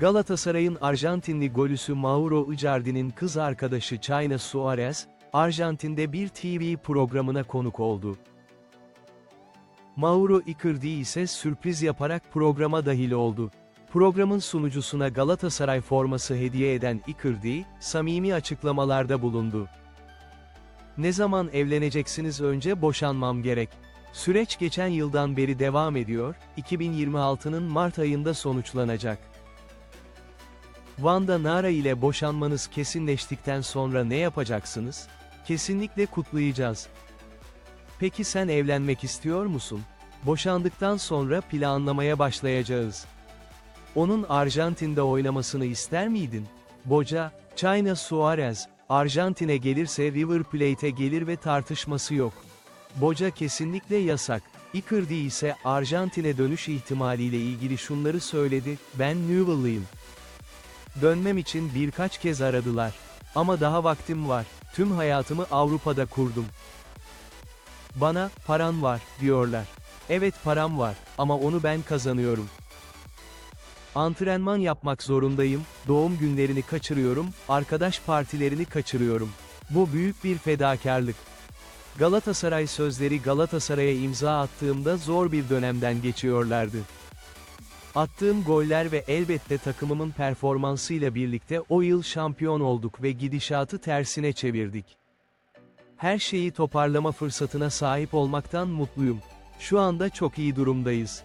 Galatasaray'ın Arjantinli golüsü Mauro Icardi'nin kız arkadaşı China Suarez, Arjantin'de bir TV programına konuk oldu. Mauro Icardi ise sürpriz yaparak programa dahil oldu. Programın sunucusuna Galatasaray forması hediye eden Icardi, samimi açıklamalarda bulundu. Ne zaman evleneceksiniz önce boşanmam gerek. Süreç geçen yıldan beri devam ediyor, 2026'nın Mart ayında sonuçlanacak. Wanda Nara ile boşanmanız kesinleştikten sonra ne yapacaksınız? Kesinlikle kutlayacağız. Peki sen evlenmek istiyor musun? Boşandıktan sonra planlamaya başlayacağız. Onun Arjantin'de oynamasını ister miydin? Boca, China Suarez, Arjantin'e gelirse River Plate'e gelir ve tartışması yok. Boca kesinlikle yasak. Icardi ise Arjantin'e dönüş ihtimaliyle ilgili şunları söyledi, ben Newell'lıyım. Dönmem için birkaç kez aradılar. Ama daha vaktim var. Tüm hayatımı Avrupa'da kurdum. Bana, paran var, diyorlar. Evet param var, ama onu ben kazanıyorum. Antrenman yapmak zorundayım, doğum günlerini kaçırıyorum, arkadaş partilerini kaçırıyorum. Bu büyük bir fedakarlık. Galatasaray sözleri Galatasaray'a imza attığımda zor bir dönemden geçiyorlardı. Attığım goller ve elbette takımımın performansıyla birlikte o yıl şampiyon olduk ve gidişatı tersine çevirdik. Her şeyi toparlama fırsatına sahip olmaktan mutluyum. Şu anda çok iyi durumdayız.